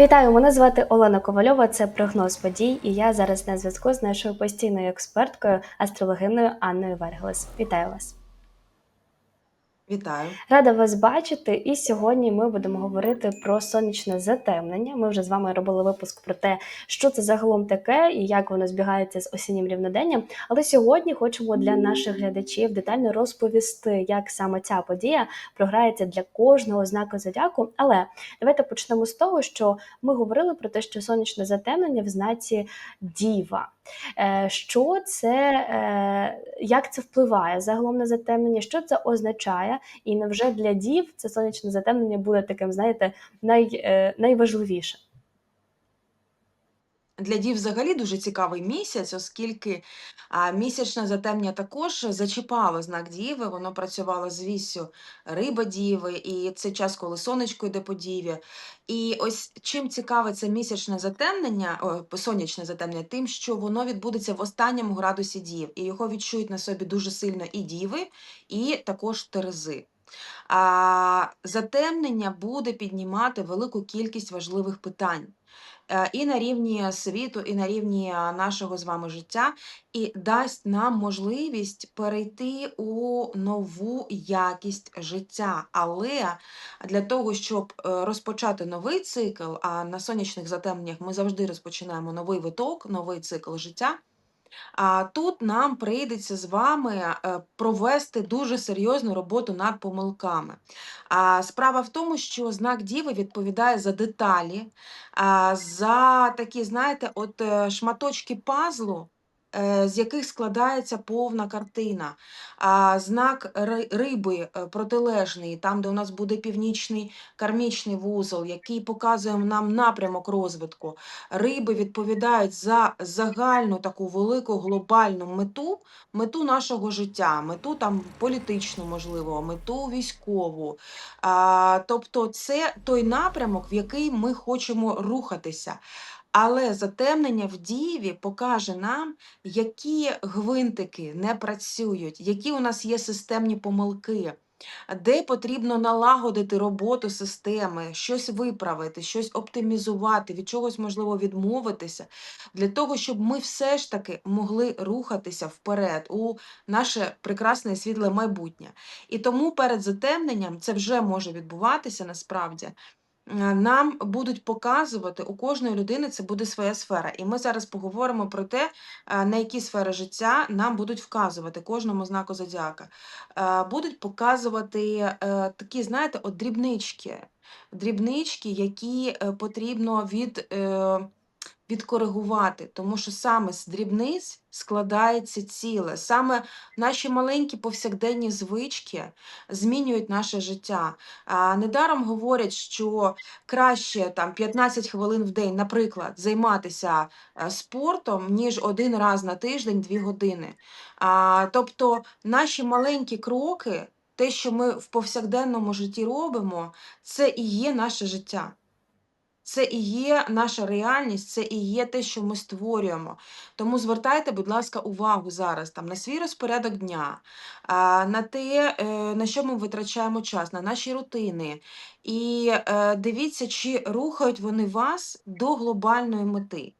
Вітаю, мене звати Олена Ковальова. Це прогноз подій, і я зараз на зв'язку з нашою постійною експерткою, астрологиною Анною Вергелес. Вітаю вас. Вітаю. Рада вас бачити. І сьогодні ми будемо говорити про сонячне затемнення. Ми вже з вами робили випуск про те, що це загалом таке і як воно збігається з осіннім рівноденням. Але сьогодні хочемо для наших глядачів детально розповісти, як саме ця подія програється для кожного знаку зодіаку. Але давайте почнемо з того, що ми говорили про те, що сонячне затемнення в знаці діва. Е, Що це, е, як це впливає загалом на затемнення? Що це означає? І невже для дів це сонячне затемнення буде таким, знаєте, най, е, найважливіше? Для дів взагалі дуже цікавий місяць, оскільки а, місячне затемнення також зачіпало знак Діви, воно працювало з вісю риба Діви, і це час, коли сонечко йде по Діві. І ось чим цікаве це місячне затемнення, о, сонячне затемнення, тим, що воно відбудеться в останньому градусі Дів, і його відчують на собі дуже сильно і Діви, і також Терези. А, затемнення буде піднімати велику кількість важливих питань. Е, І на рівні світу, і на рівні нашого з вами життя, і дасть нам можливість перейти у нову якість життя. Але для того, щоб е, розпочати новий цикл, а на сонячних затемненнях ми завжди розпочинаємо новий виток, новий цикл життя. А тут нам прийдеться з вами е, провести дуже серйозну роботу над помилками. А справа в тому, що знак Діви відповідає за деталі, за такі, знаєте, от е, шматочки пазлу. Е, З яких складається повна картина. А знак риби е, протилежний, там, де у нас буде північний кармічний вузол, який показує нам напрямок розвитку. Риби відповідають за загальну таку велику глобальну мету, мету нашого життя, мету там політичну, можливо, мету військову. А, тобто це той напрямок, в який ми хочемо рухатися. Але затемнення в діві покаже нам, які гвинтики не працюють, які у нас є системні помилки, де потрібно налагодити роботу системи, щось виправити, щось оптимізувати, від чогось можливо відмовитися, для того, щоб ми все ж таки могли рухатися вперед у наше прекрасне і світле майбутнє. І тому перед затемненням це вже може відбуватися насправді. Нам будуть показувати у кожної людини це буде своя сфера. І ми зараз поговоримо про те, е, на які сфери життя нам будуть вказувати кожному знаку зодіака. Е, Будуть показувати е, такі, знаєте, от дрібнички, дрібнички, які потрібно від. Відкоригувати, тому що саме з дрібниць складається ціле. Саме наші маленькі повсякденні звички змінюють наше життя. Недаром говорять, що краще там 15 хвилин в день, наприклад, займатися е, спортом, ніж один раз на тиждень 2 години. Тобто наші маленькі кроки. Те, що ми в повсякденному житті робимо, це і є наше життя. Це і є наша реальність, це і є те, що ми створюємо. Тому звертайте, будь ласка, увагу зараз там на свій розпорядок дня, на те, е, на що ми витрачаємо час, на наші рутини. І е, дивіться, чи рухають вони вас до глобальної мети.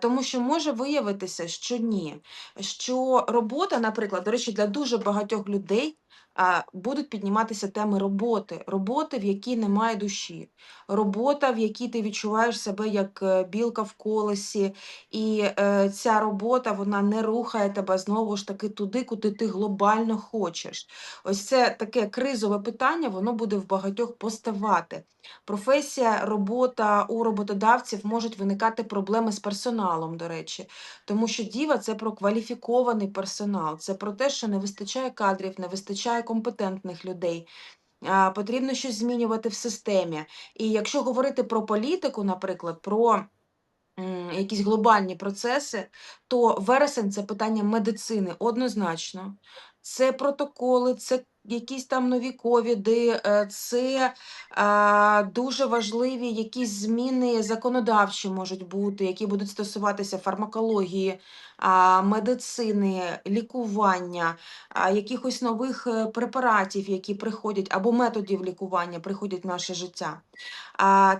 Тому що може виявитися, що ні. Що робота, наприклад, до речі, для дуже багатьох людей будуть підніматися теми роботи, роботи, в якій немає душі, робота, в якій ти відчуваєш себе як е, білка в колесі, і е, ця робота вона не рухає тебе знову ж таки туди, куди ти глобально хочеш. Ось це таке кризове питання, воно буде в багатьох поставати. Професія, робота у роботодавців можуть виникати проблеми з персоналом, до речі, тому що діва це про кваліфікований персонал, це про те, що не вистачає кадрів, не вистачає компетентних людей. Потрібно щось змінювати в системі. І якщо говорити про політику, наприклад, про якісь глобальні процеси, то вересень це питання медицини однозначно. Це протоколи, це якісь там нові ковіди, е, це дуже важливі якісь зміни законодавчі можуть бути, які будуть стосуватися фармакології, медицини, лікування, якихось нових е, препаратів, які приходять, або методів лікування приходять в наше життя.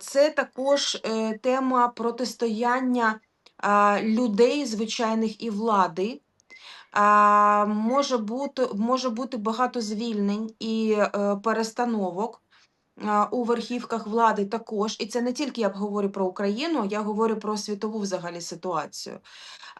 Це також е, тема протистояння людей звичайних і влади. Може бути, може бути багато звільнень і е, перестановок у верхівках влади також. І це не тільки я говорю про Україну, я говорю про світову взагалі ситуацію.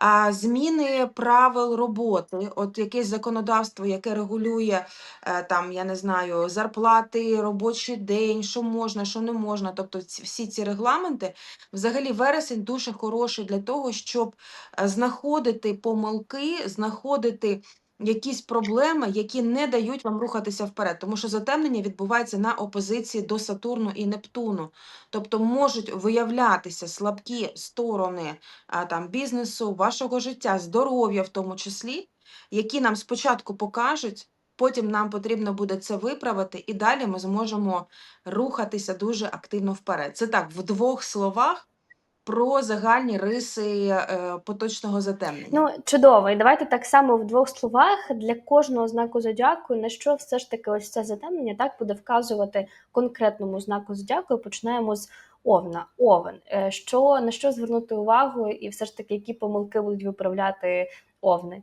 А, зміни правил роботи, от якесь законодавство, яке регулює е, там, я не знаю, зарплати, робочий день, що можна, що не можна. Тобто всі ці регламенти, взагалі вересень дуже хороший для того, щоб е, знаходити помилки, знаходити. Якісь проблеми, які не дають вам рухатися вперед, тому що затемнення відбувається на опозиції до Сатурну і Нептуну, тобто можуть виявлятися слабкі сторони а, там, бізнесу, вашого життя, здоров'я в тому числі, які нам спочатку покажуть, потім нам потрібно буде це виправити, і далі ми зможемо рухатися дуже активно вперед. Це так, в двох словах про загальні риси е, поточного затемнення. Ну, чудово. І давайте так само в двох словах для кожного знаку зодіаку, на що все ж таки ось це затемнення так буде вказувати конкретному знаку зодіаку. Починаємо з Овна. Овен. Е, Що на що звернути увагу, і все ж таки, які помилки будуть виправляти овни?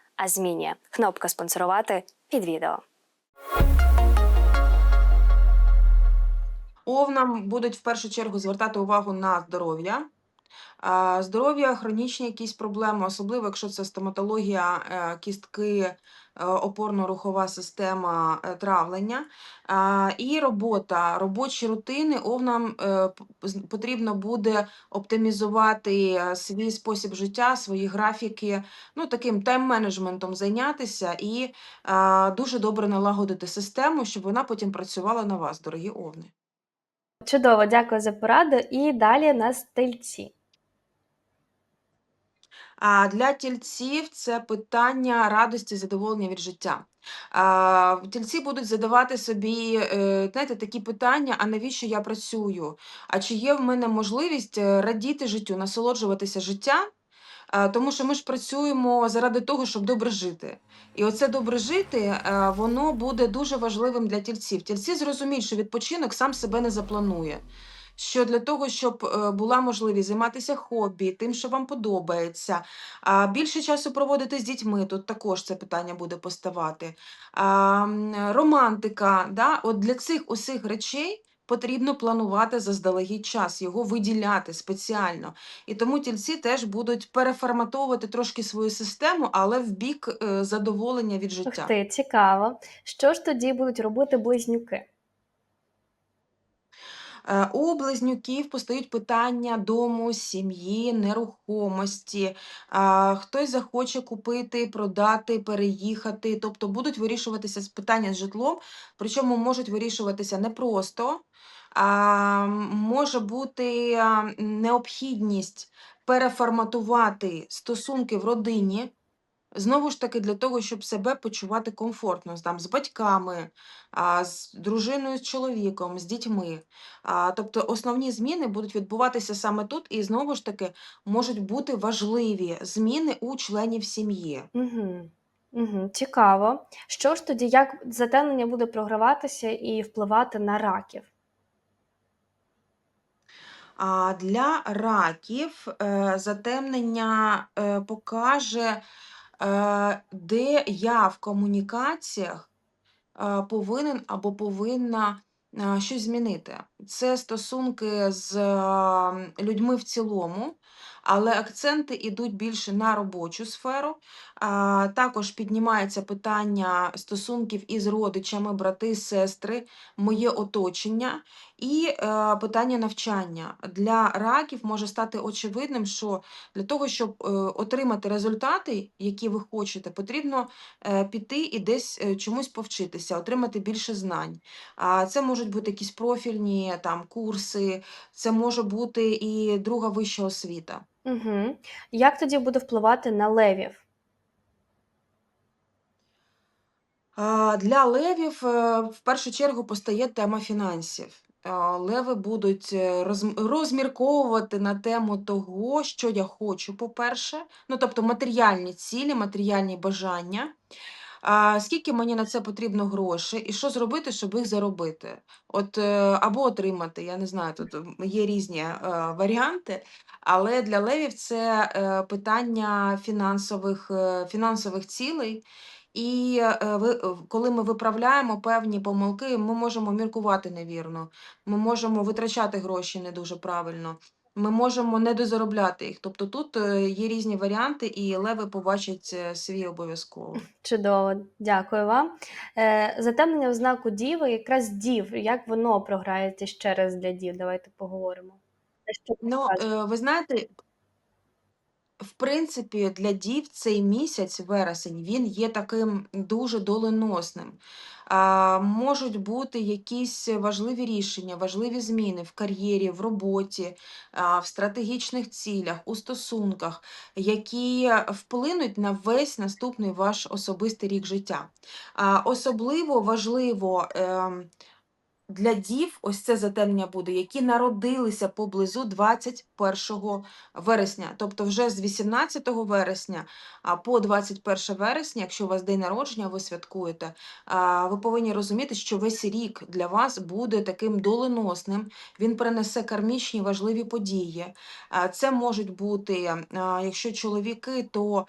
а змінює. Кнопка спонсорувати під відео. Овнам будуть в першу чергу звертати увагу на здоров'я. Здоров'я, хронічні якісь проблеми, особливо якщо це стоматологія, е, кістки, е, опорно-рухова система е, травлення. І робота, робочі рутини. Овнам потрібно буде оптимізувати свій спосіб життя, свої графіки, ну таким тайм-менеджментом зайнятися і дуже добре налагодити систему, щоб вона потім працювала на вас, дорогі овни. Чудово, дякую за пораду. І далі нас тельці. А для тільців це питання радості, задоволення від життя. Тільці будуть задавати собі, е, знаєте, такі питання: а навіщо я працюю? А чи є в мене можливість е, радіти життю, насолоджуватися життя? Тому що ми ж працюємо заради того, щоб добре жити. І оце добре жити, е, воно буде дуже важливим для тільців. Тільці зрозуміють, що відпочинок сам себе не запланує. Що для того, щоб е, була можливість займатися хобі, тим, що вам подобається, більше часу проводити з дітьми, тут також це питання буде поставати. Романтика, да? От для цих усіх речей потрібно планувати заздалегідь час, його виділяти спеціально. І тому тільці теж будуть переформатовувати трошки свою систему, але в бік е, задоволення від Ух життя. ти, цікаво. Що ж тоді будуть робити близнюки? Е, У близнюків постають питання дому, сім'ї, нерухомості. Хтось захоче купити, продати, переїхати. Тобто будуть вирішуватися питання з житлом, причому можуть вирішуватися не просто. А, може бути необхідність переформатувати стосунки в родині. Знову ж таки, для того, щоб себе почувати комфортно там, з батьками, з дружиною, з чоловіком, з дітьми. Тобто основні зміни будуть відбуватися саме тут, і знову ж таки можуть бути важливі зміни у членів сім'ї. Угу. Угу, цікаво. Що ж тоді, як затемнення буде програватися і впливати на раків? А для раків е, затемнення е, покаже, де я в комунікаціях е, повинен або повинна е, щось змінити. Це стосунки з е, людьми в цілому, але акценти йдуть більше на робочу сферу. Також піднімається питання стосунків із родичами, брати, сестри, моє оточення і е, питання навчання. Для раків може стати очевидним, що для того, щоб е, отримати результати, які ви хочете, потрібно е, піти і десь чомусь повчитися, отримати більше знань. А це можуть бути якісь профільні там курси, це може бути і друга вища освіта. Угу. Як тоді буде впливати на левів? Для левів е, в першу чергу постає тема фінансів. Леви будуть е, розм- розмірковувати на тему того, що я хочу, по-перше, ну тобто матеріальні цілі, матеріальні бажання. Скільки мені на це потрібно грошей, і що зробити, щоб їх заробити? От е, або отримати, я не знаю, тут є різні варіанти, але для левів це питання фінансових, фінансових цілей. І е, ви, е, коли ми виправляємо певні помилки, ми можемо міркувати невірно, ми можемо витрачати гроші не дуже правильно. Ми можемо недозаробляти їх. Тобто тут е, є різні варіанти, і леви побачать е, свій обов'язково. Чудово, дякую вам. Е, затемнення в знаку Діви, якраз Дів, як воно програється ще раз для Дів? Давайте поговоримо. Ну, е, ви знаєте, в принципі, для дів цей місяць, вересень, він є таким дуже доленосним. Можуть бути якісь важливі рішення, важливі зміни в кар'єрі, в роботі, в стратегічних цілях, у стосунках, які вплинуть на весь наступний ваш особистий рік життя. Особливо важливо. ем, для дів ось це затемнення буде, які народилися поблизу 21 вересня. Тобто вже з 18 вересня по 21 вересня, якщо у вас день народження, ви святкуєте, ви повинні розуміти, що весь рік для вас буде таким доленосним. Він принесе кармічні важливі події. Це можуть бути, якщо чоловіки, то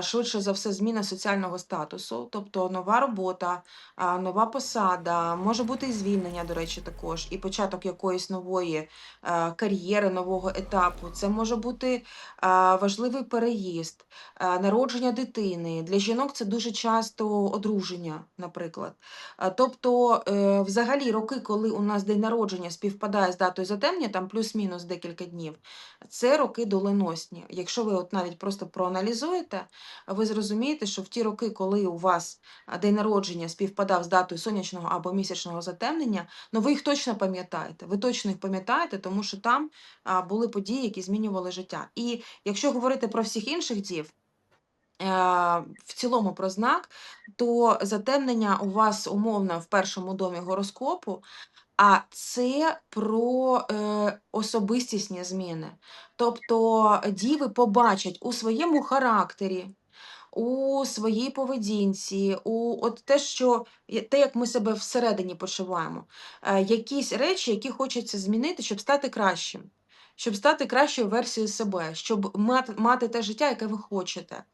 швидше за все зміна соціального статусу, тобто нова робота, нова посада, може бути і звільнення, до речі, також, і початок якоїсь нової е, кар'єри, нового етапу. Це може бути е, важливий переїзд, е, народження дитини. Для жінок це дуже часто одруження, наприклад. Тобто, взагалі, роки, коли у нас день народження співпадає з датою затемнення, там плюс-мінус декілька днів, це роки доленосні. Якщо ви от навіть просто проаналізуєте, ви зрозумієте, що в ті роки, коли у вас день народження співпадав з датою сонячного або місячного затемнення, ну ви їх точно пам'ятаєте. Ви точно їх пам'ятаєте, тому що там були події, які змінювали життя. І якщо говорити про всіх інших дів, е, в цілому про знак, то затемнення у вас умовно в першому домі гороскопу, а це про е, особистісні зміни. Тобто діви побачать у своєму характері у своїй поведінці, у от те, що те, як ми себе всередині почуваємо, е, якісь речі, які хочеться змінити, щоб стати кращим, щоб стати кращою версією себе, щоб мати, мати те життя, яке ви хочете.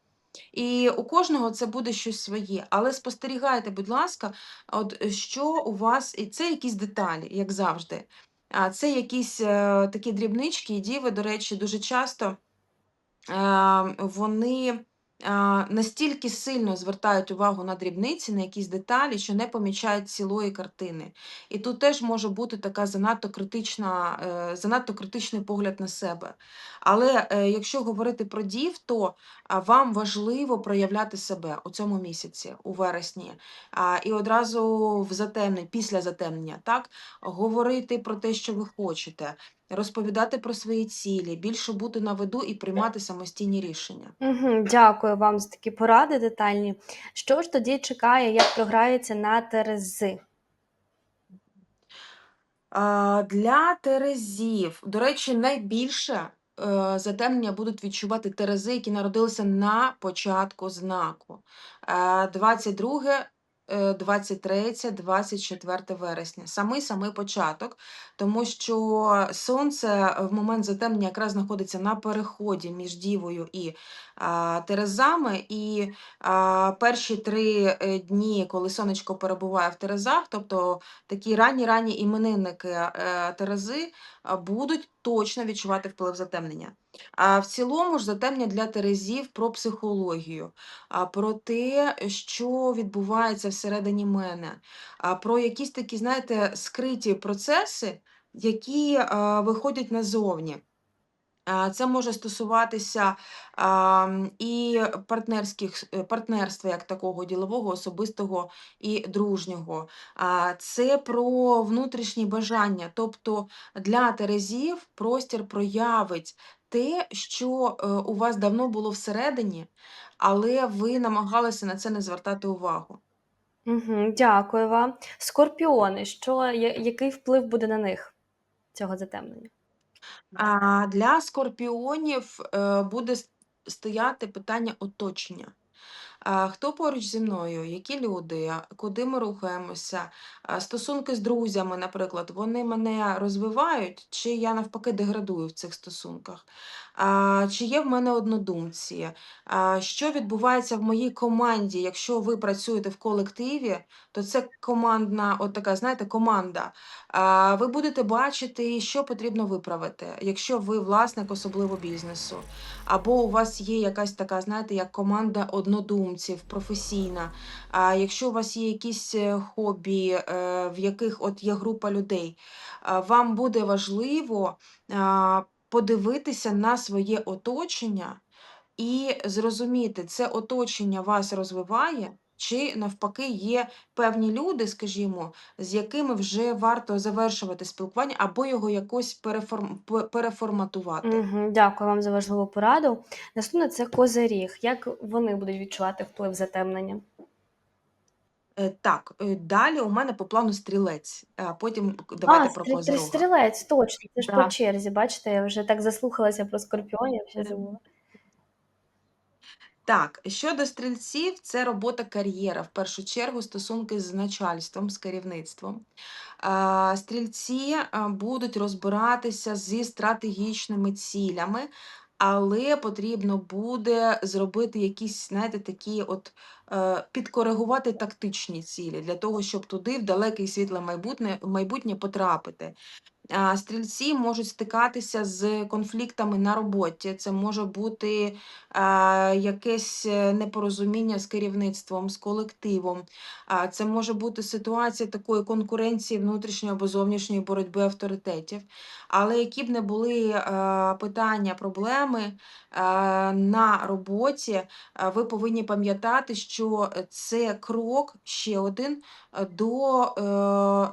І у кожного це буде щось своє. Але спостерігайте, будь ласка, от е, що у вас, і це якісь деталі, як завжди. А це якісь е, такі дрібнички, і діви, до речі, дуже часто е, вони настільки сильно звертають увагу на дрібниці, на якісь деталі, що не помічають цілої картини. І тут теж може бути така занадто критична, е, занадто критичний погляд на себе. Але е, якщо говорити про дів, то вам важливо проявляти себе у цьому місяці, у вересні, і одразу в затемнення, після затемнення, так, говорити про те, що ви хочете, розповідати про свої цілі, більше бути на виду і приймати самостійні рішення. Угу, дякую вам за такі поради детальні. Що ж тоді чекає, як програється на Терези? Для терезів, до речі, найбільше е, затемнення будуть відчувати терези, які народилися на початку знаку. Е, 22, е, 23, 24 вересня. Самий самий початок, тому що сонце в момент затемнення якраз знаходиться на переході між Дівою і а, Терезами. І а, перші три е, дні, коли сонечко перебуває в Терезах, тобто такі ранні ранні іменинники е, Терези, а, будуть точно відчувати вплив затемнення. А в цілому ж затемнення для терезів про психологію, а, про те, що відбувається всередині мене, про якісь такі, знаєте, скриті процеси, які виходять назовні. А, Це може стосуватися і партнерських е, партнерства як такого ділового, особистого і дружнього. Це про внутрішні бажання. Тобто для Терезів простір проявить те, що е, у вас давно було всередині, але ви намагалися на це не звертати увагу. Угу, дякую вам. Скорпіони, що, який вплив буде на них цього затемнення? А для скорпіонів е, буде стояти питання оточення. Хто поруч зі мною? Які люди? Куди ми рухаємося? Стосунки з друзями, наприклад, вони мене розвивають, чи я навпаки деградую в цих стосунках? Чи є в мене однодумці? Що відбувається в моїй команді? Якщо ви працюєте в колективі, то це командна, от така, знаєте, команда. Ви будете бачити, що потрібно виправити, якщо ви власник, особливо бізнесу. Або у вас є якась така, знаєте, як команда однодумців, професійна. А якщо у вас є якісь е, хобі, е, в яких от є група людей, вам буде важливо подивитися на своє оточення і зрозуміти, це оточення вас розвиває. Чи навпаки є певні люди, скажімо, з якими вже варто завершувати спілкування або його якось переформ... переформатувати? Угу, дякую вам за важливу пораду. Наступне це козиріг. Як вони будуть відчувати вплив затемнення? Е, так, е, далі у мене по плану стрілець, а потім к А, про Козирога. стрілець, точно, це ж по черзі. Бачите, я вже так заслухалася про скорпіонів, ще забула. Так, щодо стрільців, це робота кар'єра, в першу чергу стосунки з начальством, з керівництвом. Стрільці будуть розбиратися зі стратегічними цілями, але потрібно буде зробити якісь, знаєте, такі от е, підкоригувати тактичні цілі для того, щоб туди в далеке і світле майбутнє, майбутнє потрапити. Стрільці можуть стикатися з конфліктами на роботі. Це може бути якесь е, непорозуміння з керівництвом, з колективом. Це може бути ситуація такої конкуренції внутрішньої або зовнішньої боротьби авторитетів. Але які б не були питання, проблеми на роботі, е, ви повинні пам'ятати, що це крок ще один е, до е,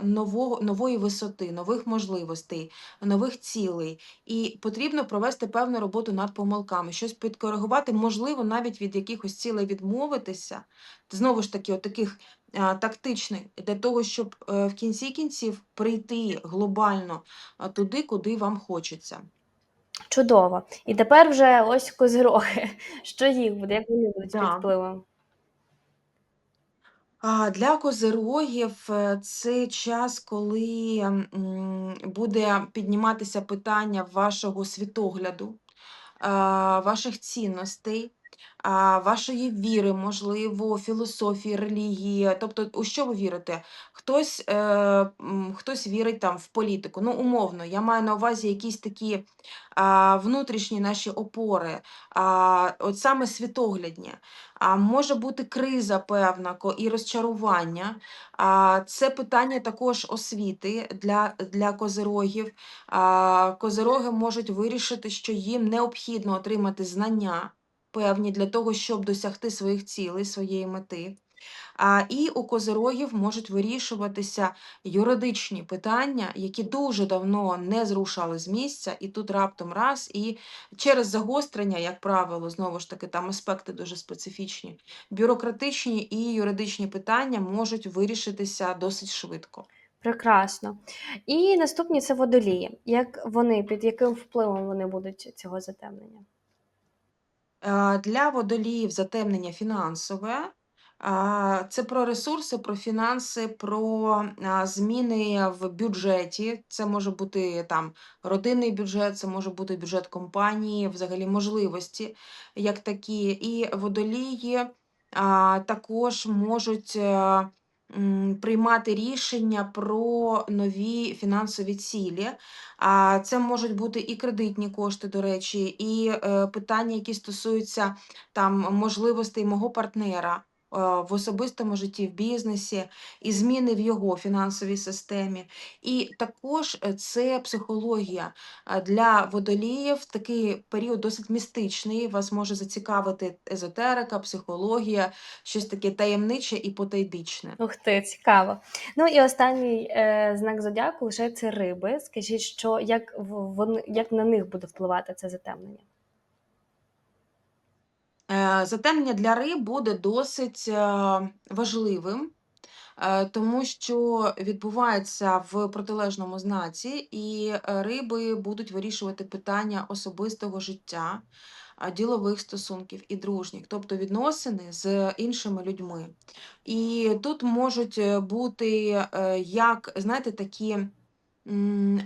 нового, нової висоти, нових можливостей, нових цілей. І потрібно провести певну роботу над помилками, щось підкоригувати, можливо, навіть від якихось цілей відмовитися. Знову ж таки, от таких тактичних, для того, щоб е, в кінці кінців прийти глобально туди, куди вам хочеться. Чудово. І тепер вже ось козироги. Що їх буде? Як вони будуть під Да. впливом? А, Для козирогів е, це час, коли м, буде підніматися питання вашого світогляду, а, ваших цінностей, вашої віри, можливо, філософії, релігії. Тобто, у що ви вірите? Хтось, е, хтось вірить там в політику. Ну, умовно, я маю на увазі якісь такі внутрішні наші опори, от саме світоглядні. А може бути криза певна і розчарування. А, це питання також освіти для, для козирогів. Козироги можуть вирішити, що їм необхідно отримати знання певні для того, щоб досягти своїх цілей, своєї мети. А, і у козирогів можуть вирішуватися юридичні питання, які дуже давно не зрушали з місця, і тут раптом раз, і через загострення, як правило, знову ж таки, там аспекти дуже специфічні. Бюрократичні і юридичні питання можуть вирішитися досить швидко. Прекрасно. І наступні це водолії. Як вони, під яким впливом вони будуть цього затемнення? Для водоліїв затемнення фінансове. Це про ресурси, про фінанси, про зміни в бюджеті. Це може бути там родинний бюджет, це може бути бюджет компанії, взагалі можливості як такі. І водолії також можуть е, приймати рішення про нові фінансові цілі. А це можуть бути і кредитні кошти, до речі, і е, питання, які стосуються там можливостей мого партнера. В особистому житті, в бізнесі, і зміни в його фінансовій системі. І також е, це психологія. Для водоліїв такий період досить містичний. Вас може зацікавити езотерика, психологія, щось таке таємниче і потайбічне. Ух ти, цікаво. Ну і останній е, знак зодіаку лишається риби. Скажіть, що як вони як на них буде впливати це затемнення? Е, Затемнення для риб буде досить е, важливим, е, тому що відбувається в протилежному знаці, і риби будуть вирішувати питання особистого життя, ділових стосунків і дружніх, тобто відносини з іншими людьми. І тут можуть бути як, знаєте, такі.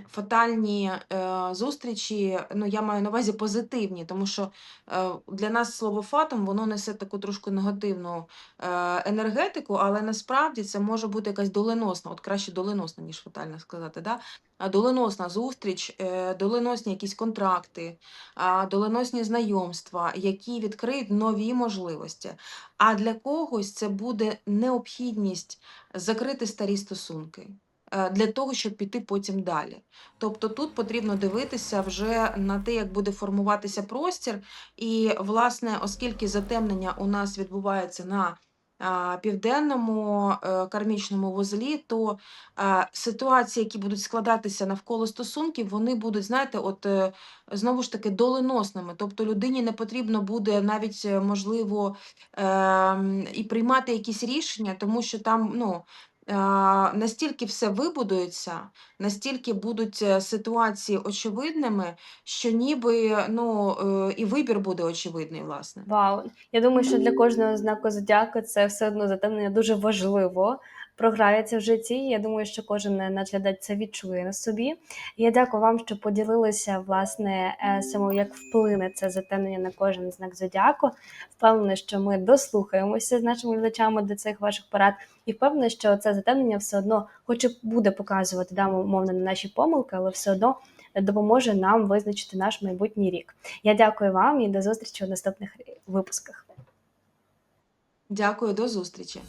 Фатальні, е, зустрічі, ну, я маю на увазі позитивні, тому що, е, для нас слово "фатум" воно несе таку трошки негативну, е, енергетику, але насправді це може бути якась доленосна, от краще доленосна, ніж фатальна сказати, да? Доленосна зустріч, доленосні якісь контракти, доленосні знайомства, які відкриють нові можливості. А для когось це буде необхідність закрити старі стосунки для того, щоб піти потім далі. Тобто тут потрібно дивитися вже на те, як буде формуватися простір. І, власне, оскільки затемнення у нас відбувається на південному е, кармічному вузлі, то ситуації, які будуть складатися навколо стосунків, вони будуть, знаєте, от е, знову ж таки доленосними. Тобто людині не потрібно буде навіть, е, можливо, ем, і приймати якісь рішення, тому що там, ну. Настільки все вибудується, настільки будуть е, ситуації очевидними, що ніби ну, е, і вибір буде очевидний, власне. Вау! Я думаю, що для кожного знаку зодіаку це все одно затемнення дуже важливо програється в житті. Я думаю, що кожен наш глядач це відчує на собі. Я дякую вам, що поділилися власне е, самим, як вплине це затемнення на кожен знак зодіаку. Впевнена, що ми дослухаємося з нашими глядачами до цих ваших порад, і впевнена, що це затемнення все одно, хоч і буде показувати да, мовно на наші помилки, але все одно допоможе нам визначити наш майбутній рік. Я дякую вам і до зустрічі у наступних випусках. Дякую, до зустрічі.